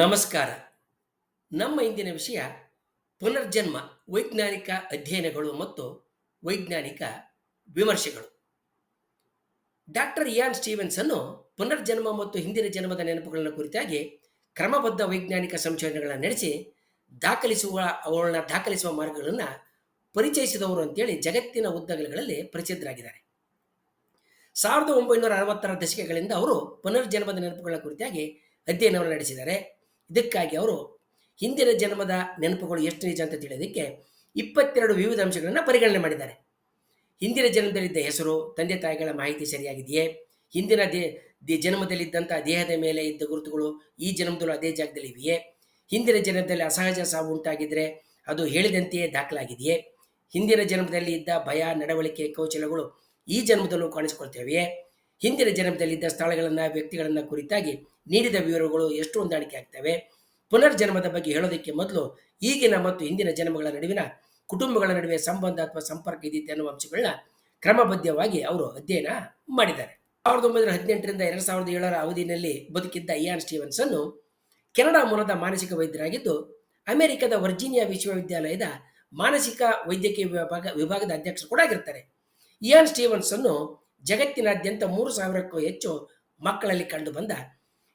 ನಮಸ್ಕಾರ. ನಮ್ಮ ಇಂದಿನ ವಿಷಯ ಪುನರ್ಜನ್ಮ, ವೈಜ್ಞಾನಿಕ ಅಧ್ಯಯನಗಳು ಮತ್ತು ವೈಜ್ಞಾನಿಕ ವಿಮರ್ಶೆಗಳು. ಡಾಕ್ಟರ್ ಇಯಾನ್ ಸ್ಟೀವೆನ್ಸನ್ನು ಪುನರ್ಜನ್ಮ ಮತ್ತು ಹಿಂದಿನ ಜನ್ಮದ ನೆನಪುಗಳನ್ನು ಕುರಿತಾಗಿ ಕ್ರಮಬದ್ಧ ವೈಜ್ಞಾನಿಕ ಸಂಶೋಧನೆಗಳನ್ನು ನಡೆಸಿ ದಾಖಲಿಸುವ ಅವುಗಳನ್ನ ದಾಖಲಿಸುವ ಮಾರ್ಗಗಳನ್ನು ಪರಿಚಯಿಸಿದವರು ಅಂತೇಳಿ ಜಗತ್ತಿನ ಉದ್ದಗಲಗಳಲ್ಲಿ ಪ್ರಸಿದ್ಧರಾಗಿದ್ದಾರೆ. ಸಾವಿರದ ಒಂಬೈನೂರ ಅರವತ್ತರ ದಶಕಗಳಿಂದ ಅವರು ಪುನರ್ಜನ್ಮದ ನೆನಪುಗಳ ಕುರಿತಾಗಿ ಅಧ್ಯಯನವನ್ನು ನಡೆಸಿದ್ದಾರೆ. ಇದಕ್ಕಾಗಿ ಅವರು ಹಿಂದಿನ ಜನ್ಮದ ನೆನಪುಗಳು ಎಷ್ಟು ನಿಜ ಅಂತ ತಿಳಿಯೋದಕ್ಕೆ ಇಪ್ಪತ್ತೆರಡು ವಿವಿಧ ಅಂಶಗಳನ್ನು ಪರಿಗಣನೆ ಮಾಡಿದ್ದಾರೆ. ಹಿಂದಿನ ಜನ್ಮದಲ್ಲಿದ್ದ ಹೆಸರು, ತಂದೆ ತಾಯಿಗಳ ಮಾಹಿತಿ ಸರಿಯಾಗಿದೆಯೇ? ಹಿಂದಿನ ದೇ, ದಿ ಜನ್ಮದಲ್ಲಿದ್ದಂಥ ದೇಹದ ಮೇಲೆ ಇದ್ದ ಗುರುತುಗಳು ಈ ಜನ್ಮದಲ್ಲೂ ಅದೇ ಜಾಗದಲ್ಲಿ ಇವೆಯೇ? ಹಿಂದಿನ ಜನ್ಮದಲ್ಲಿ ಅಸಹಜ ಸಾವು ಉಂಟಾಗಿದ್ದರೆ ಅದು ಹೇಳಿದಂತೆಯೇ ದಾಖಲಾಗಿದೆಯೇ? ಹಿಂದಿನ ಜನ್ಮದಲ್ಲಿ ಇದ್ದ ಭಯ, ನಡವಳಿಕೆ, ಕೌಶಲಗಳು ಈ ಜನ್ಮದಲ್ಲೂ ಕಾಣಿಸಿಕೊಳ್ತೇವೆಯೇ? ಹಿಂದಿನ ಜನ್ಮದಲ್ಲಿದ್ದ ಸ್ಥಳಗಳನ್ನು, ವ್ಯಕ್ತಿಗಳನ್ನು ಕುರಿತಾಗಿ ನೀಡಿದ ವಿವರಗಳು ಎಷ್ಟು ಹೊಂದಾಣಿಕೆ ಆಗ್ತವೆ. ಪುನರ್ಜನ್ಮದ ಬಗ್ಗೆ ಹೇಳೋದಕ್ಕೆ ಮೊದಲು ಈಗಿನ ಮತ್ತು ಹಿಂದಿನ ಜನ್ಮಗಳ ನಡುವಿನ ಕುಟುಂಬಗಳ ನಡುವೆ ಸಂಬಂಧ ಅಥವಾ ಸಂಪರ್ಕ ಇದೆಯೇ ಅನ್ನುವ ಅಂಶಗಳನ್ನ ಕ್ರಮಬದ್ಧವಾಗಿ ಅವರು ಅಧ್ಯಯನ ಮಾಡಿದ್ದಾರೆ. ಸಾವಿರದ ಒಂಬೈನೂರ ಹದಿನೆಂಟರಿಂದ ಎರಡು ಸಾವಿರದ ಏಳರ ಅವಧಿಯಲ್ಲಿ ಬದುಕಿದ್ದ ಇಯಾನ್ ಸ್ಟೀವನ್ಸನ್ನು ಕೆನಡಾ ಮೂಲದ ಮಾನಸಿಕ ವೈದ್ಯರಾಗಿದ್ದು, ಅಮೆರಿಕದ ವರ್ಜೀನಿಯಾ ವಿಶ್ವವಿದ್ಯಾಲಯದ ಮಾನಸಿಕ ವೈದ್ಯಕೀಯ ವಿಭಾಗ, ವಿಭಾಗದ ಅಧ್ಯಕ್ಷರು ಕೂಡ ಆಗಿರ್ತಾರೆ. ಇಯಾನ್ ಸ್ಟೀವನ್ಸ್ ಅನ್ನು ಜಗತ್ತಿನಾದ್ಯಂತ ಮೂರು ಸಾವಿರಕ್ಕೂ ಹೆಚ್ಚು ಮಕ್ಕಳಲ್ಲಿ ಕಂಡು ಬಂದ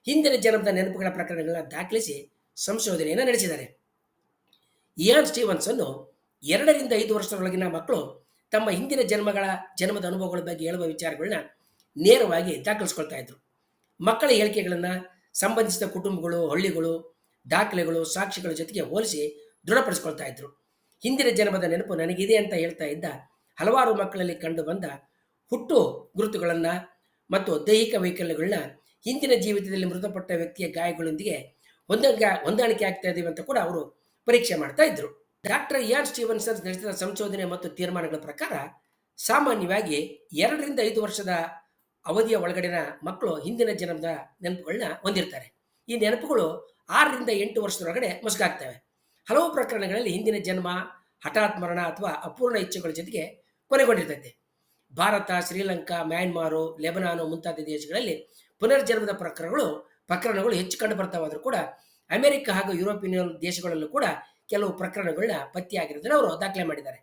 ಹಿಂದಿನ ಜನ್ಮದ ನೆನಪುಗಳ ಪ್ರಕರಣಗಳನ್ನ ದಾಖಲಿಸಿ ಸಂಶೋಧನೆಯನ್ನು ನಡೆಸಿದ್ದಾರೆ. ಇಯಾನ್ ಸ್ಟೀವನ್ಸ್ ಅನ್ನು ಎರಡರಿಂದ ಐದು ವರ್ಷದೊಳಗಿನ ಮಕ್ಕಳು ತಮ್ಮ ಹಿಂದಿನ ಜನ್ಮಗಳ ಜನ್ಮದ ಅನುಭವಗಳ ಬಗ್ಗೆ ಹೇಳುವ ವಿಚಾರಗಳನ್ನ ನೇರವಾಗಿ ದಾಖಲಿಸ್ಕೊಳ್ತಾ ಇದ್ರು. ಮಕ್ಕಳ ಹೇಳಿಕೆಗಳನ್ನು ಸಂಬಂಧಿಸಿದ ಕುಟುಂಬಗಳು, ಹಳ್ಳಿಗಳು, ದಾಖಲೆಗಳು, ಸಾಕ್ಷಿಗಳ ಜೊತೆಗೆ ಹೋಲಿಸಿ ದೃಢಪಡಿಸ್ಕೊಳ್ತಾ ಇದ್ರು. ಹಿಂದಿನ ಜನ್ಮದ ನೆನಪು ನನಗಿದೆ ಅಂತ ಹೇಳ್ತಾ ಇದ್ದ ಹಲವಾರು ಮಕ್ಕಳಲ್ಲಿ ಕಂಡು ಬಂದ ಹುಟ್ಟು ಗುರುತುಗಳನ್ನು ಮತ್ತು ದೈಹಿಕ ವೈಕಲ್ಯಗಳನ್ನ ಹಿಂದಿನ ಜೀವಿತದಲ್ಲಿ ಮೃತಪಟ್ಟ ವ್ಯಕ್ತಿಯ ಗಾಯಗಳೊಂದಿಗೆ ಹೊಂದಂಗ, ಹೊಂದಾಣಿಕೆ ಆಗ್ತಾ ಇದ್ದೀವಿ ಅಂತ ಕೂಡ ಅವರು ಪರೀಕ್ಷೆ ಮಾಡ್ತಾ ಇದ್ರು. ಡಾಕ್ಟರ್ ಇಯಾನ್ ಸ್ಟೀವನ್ಸನ್ ನಡೆಸಿದ ಸಂಶೋಧನೆ ಮತ್ತು ತೀರ್ಮಾನಗಳ ಪ್ರಕಾರ ಸಾಮಾನ್ಯವಾಗಿ ಎರಡರಿಂದ ಐದು ವರ್ಷದ ಅವಧಿಯ ಒಳಗಡೆನ ಮಕ್ಕಳು ಹಿಂದಿನ ಜನ್ಮದ ನೆನಪುಗಳನ್ನ ಹೊಂದಿರ್ತಾರೆ. ಈ ನೆನಪುಗಳು ಆರರಿಂದ ಎಂಟು ವರ್ಷದೊಳಗಡೆ ಮುಸುಕಾಗ್ತವೆ ಹಲವು ಪ್ರಕರಣಗಳಲ್ಲಿ ಹಿಂದಿನ ಜನ್ಮ, ಹಠಾತ್ ಮರಣ ಅಥವಾ ಅಪೂರ್ಣ ಇಚ್ಛೆಗಳ ಜೊತೆಗೆ ಕೊನೆಗೊಂಡಿರ್ತೈತೆ. ಭಾರತ, ಶ್ರೀಲಂಕಾ, ಮ್ಯಾನ್ಮಾರು, ಲೆಬನಾನು ಮುಂತಾದ ದೇಶಗಳಲ್ಲಿ ಪುನರ್ಜನ್ಮದ ಪ್ರಕರಣಗಳು ಪ್ರಕರಣಗಳು ಹೆಚ್ಚು ಕಂಡು ಬರ್ತಾವಾದರೂ ಕೂಡ ಅಮೆರಿಕ ಹಾಗೂ ಯುರೋಪಿಯನ್ ದೇಶಗಳಲ್ಲೂ ಕೂಡ ಕೆಲವು ಪ್ರಕರಣಗಳನ್ನ ಪತ್ತೆಯಾಗಿರೋದನ್ನು ಅವರು ದಾಖಲೆ ಮಾಡಿದ್ದಾರೆ.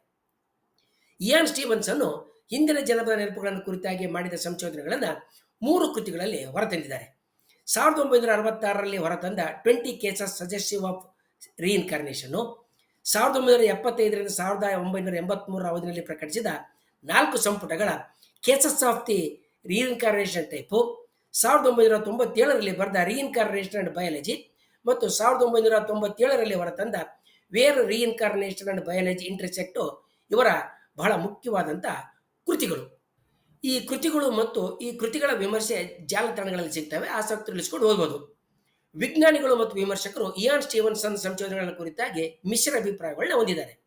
ಇಯಾನ್ ಸ್ಟೀವನ್ಸ್ ಅನ್ನು ಹಿಂದಿನ ಜನಪದ ನೆನಪುಗಳನ್ನು ಕುರಿತಾಗಿ ಮಾಡಿದ ಸಂಶೋಧನೆಗಳನ್ನು ಮೂರು ಕೃತಿಗಳಲ್ಲಿ ಹೊರತಂದಿದ್ದಾರೆ. ಸಾವಿರದ ಒಂಬೈನೂರ ಅರವತ್ತಾರರಲ್ಲಿ ಹೊರತಂದ twenty cases suggestive of reincarnation, ಸಾವಿರದ ಒಂಬೈನೂರ ಎಪ್ಪತ್ತೈದರಿಂದ ಸಾವಿರದ ಒಂಬೈನೂರ ಎಂಬತ್ತ್ಮೂರರ ಅವಧಿಯಲ್ಲಿ ಪ್ರಕಟಿಸಿದ ನಾಲ್ಕು ಸಂಪುಟಗಳ cases of the reincarnation type ಸಾವಿರದ ಒಂಬೈನೂರ ತೊಂಬತ್ತೇಳರಲ್ಲಿ ಬರೆದ ರೀಇನ್ಕಾರ್ನೇಷನ್ ಅಂಡ್ ಬಯಾಲಜಿ ಮತ್ತು ಸಾವಿರದ ಒಂಬೈನೂರ ತೊಂಬತ್ತೇಳರಲ್ಲಿ ಹೊರತಂದ where reincarnation and biology intersect ಇವರ ಬಹಳ ಮುಖ್ಯವಾದಂಥ ಕೃತಿಗಳು. ಈ ಕೃತಿಗಳು ಮತ್ತು ಈ ಕೃತಿಗಳ ವಿಮರ್ಶೆ ಜಾಲತಾಣಗಳಲ್ಲಿ ಸಿಗ್ತವೆ. ಆಸಕ್ತಿ ತಿಳಿಸ್ಕೊಂಡು ಓದ್ಬೋದು ವಿಜ್ಞಾನಿಗಳು ಮತ್ತು ವಿಮರ್ಶಕರು ಇಯಾನ್ ಸ್ಟೀವನ್ಸನ್ ಸಂಶೋಧನೆಗಳ ಕುರಿತಾಗಿ ಮಿಶ್ರ ಅಭಿಪ್ರಾಯಗಳನ್ನ ಹೊಂದಿದ್ದಾರೆ.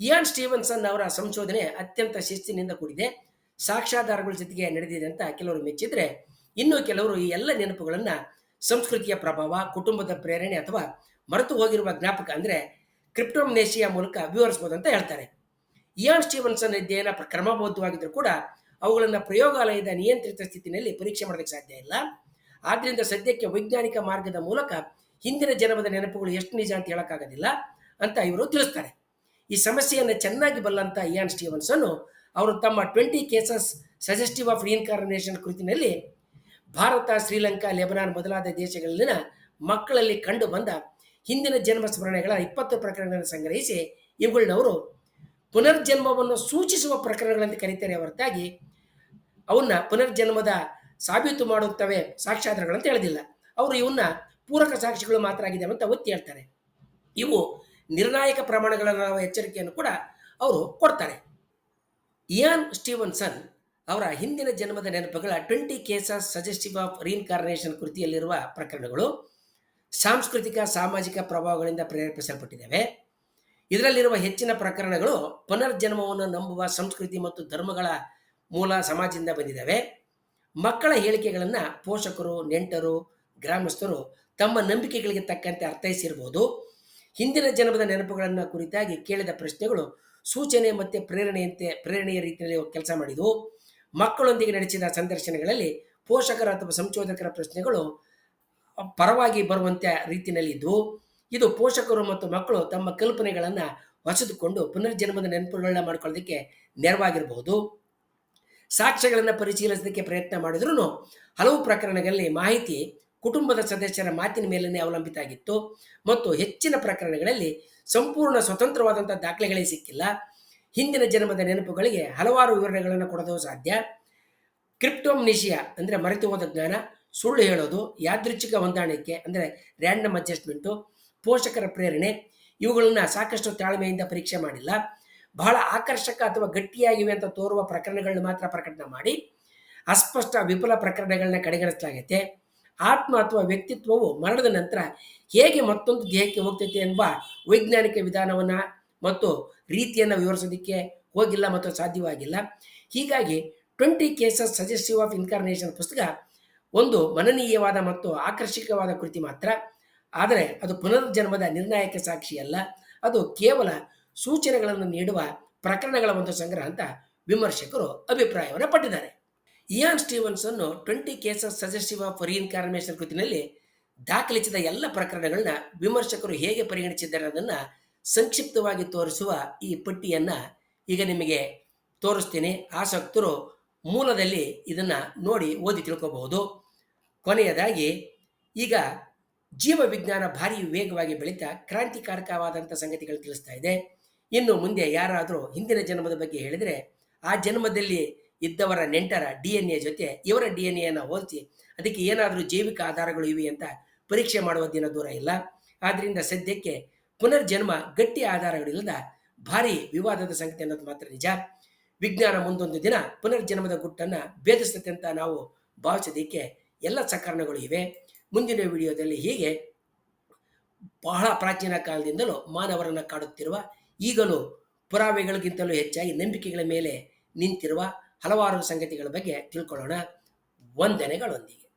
ಇಯಾನ್ ಸ್ಟೀವನ್ಸನ್ ಅವರ ಸಂಶೋಧನೆ ಅತ್ಯಂತ ಶಿಸ್ತಿನಿಂದ ಕೂಡಿದೆ. ಸಾಕ್ಷ್ಯಾಧಾರಗಳ ಜೊತೆಗೆ ನಡೆದಿದೆ ಅಂತ ಕೆಲವರು ಮೆಚ್ಚಿದ್ರೆ, ಇನ್ನು ಕೆಲವರು ಈ ಎಲ್ಲ ನೆನಪುಗಳನ್ನು ಸಂಸ್ಕೃತಿಯ ಪ್ರಭಾವ, ಕುಟುಂಬದ ಪ್ರೇರಣೆ ಅಥವಾ ಮರೆತು ಹೋಗಿರುವ ಜ್ಞಾಪಕ ಅಂದರೆ ಕ್ರಿಪ್ಟೋಮ್ನೇಷಿಯಾ ಮೂಲಕ ವಿವರಿಸಬಹುದು ಅಂತ ಹೇಳ್ತಾರೆ. ಇಯಾನ್ ಸ್ಟೀವನ್ಸನ್ ಅಧ್ಯಯನ ಕ್ರಮಬದ್ಧವಾಗಿದ್ದರೂ ಕೂಡ ಅವುಗಳನ್ನು ಪ್ರಯೋಗಾಲಯದ ನಿಯಂತ್ರಿತ ಸ್ಥಿತಿನಲ್ಲಿ ಪರೀಕ್ಷೆ ಮಾಡೋದಕ್ಕೆ ಸಾಧ್ಯ ಇಲ್ಲ. ಆದ್ದರಿಂದ ಸದ್ಯಕ್ಕೆ ವೈಜ್ಞಾನಿಕ ಮಾರ್ಗದ ಮೂಲಕ ಹಿಂದಿನ ಜನ್ಮದ ನೆನಪುಗಳು ಎಷ್ಟು ನಿಜ ಅಂತ ಹೇಳೋಕ್ಕಾಗೋದಿಲ್ಲ ಅಂತ ಇವರು ತಿಳಿಸ್ತಾರೆ. ಈ ಸಮಸ್ಯೆಯನ್ನು ಚೆನ್ನಾಗಿ ಬಲ್ಲಂತ ಇಯಾನ್ ಸ್ಟೀವನ್ಸನ್ನು ಅವರು ತಮ್ಮ twenty cases suggestive of reincarnation ಕುರಿತಿನಲ್ಲಿ Bharat, Sri Lanka, Lebanon ಮೊದಲಾದ ದೇಶಗಳಲ್ಲಿನ ಮಕ್ಕಳಲ್ಲಿ ಕಂಡು ಬಂದ ಹಿಂದಿನ ಜನ್ಮ ಸ್ಮರಣೆಗಳ ಇಪ್ಪತ್ತು ಪ್ರಕರಣಗಳನ್ನು ಸಂಗ್ರಹಿಸಿ ಇವುಗಳನ್ನ ಅವರು ಪುನರ್ಜನ್ಮವನ್ನು ಸೂಚಿಸುವ ಪ್ರಕರಣಗಳಂತೆ ಕರೀತಾರೆ ಹೊರತಾಗಿ ಅವನ್ನ ಪುನರ್ಜನ್ಮದ ಸಾಬೀತು ಮಾಡುತ್ತವೆ ಸಾಕ್ಷ್ಯಾಧಾರಗಳಂತ ಹೇಳೋದಿಲ್ಲ. ಅವರು ಇವನ್ನ ಪೂರಕ ಸಾಕ್ಷಿಗಳು ಮಾತ್ರ ಆಗಿದೆ ಅಂತ ಒತ್ತಿ ಹೇಳ್ತಾರೆ. ಇವು ನಿರ್ಣಾಯಕ ಪ್ರಮಾಣಗಳ ಎಚ್ಚರಿಕೆಯನ್ನು ಕೂಡ ಅವರು ಕೊಡ್ತಾರೆ. ಇಯಾನ್ ಸ್ಟೀವನ್ಸನ್ ಅವರ ಹಿಂದಿನ ಜನ್ಮದ ನೆನಪುಗಳ twenty cases suggestive of reincarnation ಕೃತಿಯಲ್ಲಿರುವ ಪ್ರಕರಣಗಳು ಸಾಂಸ್ಕೃತಿಕ, ಸಾಮಾಜಿಕ ಪ್ರಭಾವಗಳಿಂದ ಪ್ರೇರೇಪಿಸಲ್ಪಟ್ಟಿದ್ದಾವೆ. ಇದರಲ್ಲಿರುವ ಹೆಚ್ಚಿನ ಪ್ರಕರಣಗಳು ಪುನರ್ಜನ್ಮವನ್ನು ನಂಬುವ ಸಂಸ್ಕೃತಿ ಮತ್ತು ಧರ್ಮಗಳ ಮೂಲ ಸಮಾಜದಿಂದ ಬಂದಿದ್ದಾವೆ. ಮಕ್ಕಳ ಹೇಳಿಕೆಗಳನ್ನು ಪೋಷಕರು, ನೆಂಟರು, ಗ್ರಾಮಸ್ಥರು ತಮ್ಮ ನಂಬಿಕೆಗಳಿಗೆ ತಕ್ಕಂತೆ ಅರ್ಥೈಸಿರ್ಬೋದು. ಹಿಂದಿನ ಜನ್ಮದ ನೆನಪುಗಳನ್ನು ಕುರಿತಾಗಿ ಕೇಳಿದ ಪ್ರಶ್ನೆಗಳು ಸೂಚನೆ ಮತ್ತು ಪ್ರೇರಣೆಯಂತೆ, ಪ್ರೇರಣೆಯ ರೀತಿಯಲ್ಲಿ ಕೆಲಸ ಮಾಡಿದವು ಮಕ್ಕಳೊಂದಿಗೆ ನಡೆಸಿದ ಸಂದರ್ಶನಗಳಲ್ಲಿ ಪೋಷಕರ ಅಥವಾ ಸಂಶೋಧಕರ ಪ್ರಶ್ನೆಗಳು ಪರವಾಗಿ ಬರುವಂಥ ರೀತಿಯಲ್ಲಿ ಇದ್ದವು ಇದು ಪೋಷಕರು ಮತ್ತು ಮಕ್ಕಳು ತಮ್ಮ ಕಲ್ಪನೆಗಳನ್ನು ಹೊಸದುಕೊಂಡು ಪುನರ್ಜನ್ಮದ ನೆನಪುಗಳನ್ನ ಮಾಡ್ಕೊಳ್ಳೋದಕ್ಕೆ ನೆರವಾಗಿರಬಹುದು. ಸಾಕ್ಷ್ಯಗಳನ್ನು ಪರಿಶೀಲಿಸೋದಕ್ಕೆ ಪ್ರಯತ್ನ ಮಾಡಿದ್ರೂ ಹಲವು ಪ್ರಕರಣಗಳಲ್ಲಿ ಮಾಹಿತಿ ಕುಟುಂಬದ ಸದಸ್ಯರ ಮಾತಿನ ಮೇಲನ್ನೇ ಅವಲಂಬಿತ ಆಗಿತ್ತು. ಮತ್ತು ಹೆಚ್ಚಿನ ಪ್ರಕರಣಗಳಲ್ಲಿ ಸಂಪೂರ್ಣ ಸ್ವತಂತ್ರವಾದಂಥ ದಾಖಲೆಗಳೇ ಸಿಕ್ಕಿಲ್ಲ. ಹಿಂದಿನ ಜನ್ಮದ ನೆನಪುಗಳಿಗೆ ಹಲವಾರು ವಿವರಣೆಗಳನ್ನು ಕೊಡೋದು ಸಾಧ್ಯ. ಕ್ರಿಪ್ಟೋಮ್ನಿಷಿಯಾ ಅಂದರೆ ಮರೆತು ಹೋದ ಜ್ಞಾನ, ಸುಳ್ಳು ಹೇಳೋದು, ಯಾದೃಚ್ಛಿಕ ಹೊಂದಾಣಿಕೆ ಅಂದರೆ ರ್ಯಾಂಡಮ್ ಅಡ್ಜಸ್ಟ್ಮೆಂಟು ಪೋಷಕರ ಪ್ರೇರಣೆ, ಇವುಗಳನ್ನು ಸಾಕಷ್ಟು ತಾಳ್ಮೆಯಿಂದ ಪರೀಕ್ಷೆ ಮಾಡಿಲ್ಲ. ಬಹಳ ಆಕರ್ಷಕ ಅಥವಾ ಗಟ್ಟಿಯಾಗಿವೆ ಅಂತ ತೋರುವ ಪ್ರಕರಣಗಳನ್ನು ಮಾತ್ರ ಪ್ರಕಟಣೆ ಮಾಡಿ. ಅಸ್ಪಷ್ಟ ವಿಫಲ ಪ್ರಕರಣಗಳನ್ನ ಕಡೆಗಣಿಸಲಾಗೈತೆ. ಆತ್ಮ ಅಥವಾ ವ್ಯಕ್ತಿತ್ವವು ಮರಣದ ನಂತರ ಹೇಗೆ ಮತ್ತೊಂದು ದೇಹಕ್ಕೆ ಹೋಗ್ತೈತೆ ಎಂಬ ವೈಜ್ಞಾನಿಕ ವಿಧಾನವನ್ನು ಮತ್ತು ರೀತಿಯನ್ನು ವಿವರಿಸೋದಕ್ಕೆ ಹೋಗಿಲ್ಲ ಮತ್ತು ಸಾಧ್ಯವಾಗಿಲ್ಲ. ಹೀಗಾಗಿ twenty cases suggestive of incarnation ಪುಸ್ತಕ ಒಂದು ಮನನೀಯವಾದ ಮತ್ತು ಆಕರ್ಷಕವಾದ ಕೃತಿ ಮಾತ್ರ. ಆದರೆ ಅದು ಪುನರ್ಜನ್ಮದ ನಿರ್ಣಾಯಕ ಸಾಕ್ಷಿಯಲ್ಲ ಅದು ಕೇವಲ ಸೂಚನೆಗಳನ್ನು ನೀಡುವ ಪ್ರಕರಣಗಳ ಒಂದು ಸಂಗ್ರಹ ಅಂತ ವಿಮರ್ಶಕರು ಅಭಿಪ್ರಾಯವನ್ನು ಪಟ್ಟಿದ್ದಾರೆ. ಇಯಾನ್ ಸ್ಟೀವನ್ಸ್ ಅನ್ನು twenty cases suggestive of reincarnation ಕೃತಿನಲ್ಲಿ ದಾಖಲಿಸಿದ ಎಲ್ಲ ಪ್ರಕರಣಗಳನ್ನ ವಿಮರ್ಶಕರು ಹೇಗೆ ಪರಿಗಣಿಸಿದ್ದಾರೆ ಅದನ್ನು ಸಂಕ್ಷಿಪ್ತವಾಗಿ ತೋರಿಸುವ ಈ ಪಟ್ಟಿಯನ್ನು ಈಗ ನಿಮಗೆ ತೋರಿಸ್ತೀನಿ. ಆಸಕ್ತರು ಮೂಲದಲ್ಲಿ ಇದನ್ನು ನೋಡಿ ಓದಿ ತಿಳ್ಕೋಬಹುದು. ಕೊನೆಯದಾಗಿ, ಈಗ ಜೀವ ವಿಜ್ಞಾನ ಭಾರಿ ವೇಗವಾಗಿ ಬೆಳೀತಾ ಕ್ರಾಂತಿಕಾರಕವಾದಂಥ ಸಂಗತಿಗಳು ತಿಳಿಸ್ತಾ ಇದೆ. ಇನ್ನು ಮುಂದೆ ಯಾರಾದರೂ ಹಿಂದಿನ ಜನ್ಮದ ಬಗ್ಗೆ ಹೇಳಿದರೆ ಆ ಜನ್ಮದಲ್ಲಿ ಇದ್ದವರ ನೆಂಟರ ಡಿ ಎನ್ ಎ ಜೊತೆ ಇವರ ಡಿ ಎನ್ ಎನ ಹೋಲಿಸಿ ಅದಕ್ಕೆ ಏನಾದರೂ ಜೈವಿಕ ಆಧಾರಗಳು ಇವೆ ಅಂತ ಪರೀಕ್ಷೆ ಮಾಡುವ ದಿನ ದೂರ ಇಲ್ಲ. ಆದ್ದರಿಂದ ಸದ್ಯಕ್ಕೆ ಪುನರ್ಜನ್ಮ ಗಟ್ಟಿ ಆಧಾರಗಳಿಲ್ಲದ ಭಾರಿ ವಿವಾದದ ಸಂಗತಿ ಅನ್ನೋದು ಮಾತ್ರ ನಿಜ. ವಿಜ್ಞಾನ ಮುಂದೊಂದು ದಿನ ಪುನರ್ಜನ್ಮದ ಗುಟ್ಟನ್ನು ಭೇದಿಸುತ್ತೆ ಅಂತ ನಾವು ಭಾವಿಸೋದಕ್ಕೆ ಎಲ್ಲ ಸಕಾರಣಗಳು ಇವೆ. ಮುಂದಿನ ವಿಡಿಯೋದಲ್ಲಿ ಹೀಗೆ ಬಹಳ ಪ್ರಾಚೀನ ಕಾಲದಿಂದಲೂ ಮಾನವರನ್ನು ಕಾಡುತ್ತಿರುವ ಈಗಲೂ ಪುರಾವೆಗಳಿಗಿಂತಲೂ ಹೆಚ್ಚಾಗಿ ನಂಬಿಕೆಗಳ ಮೇಲೆ ನಿಂತಿರುವ ಹಲವಾರು ಸಂಗತಿಗಳ ಬಗ್ಗೆ ತಿಳ್ಕೊಳ್ಳೋಣ. ವಂದನೆಗಳೊಂದಿಗೆ.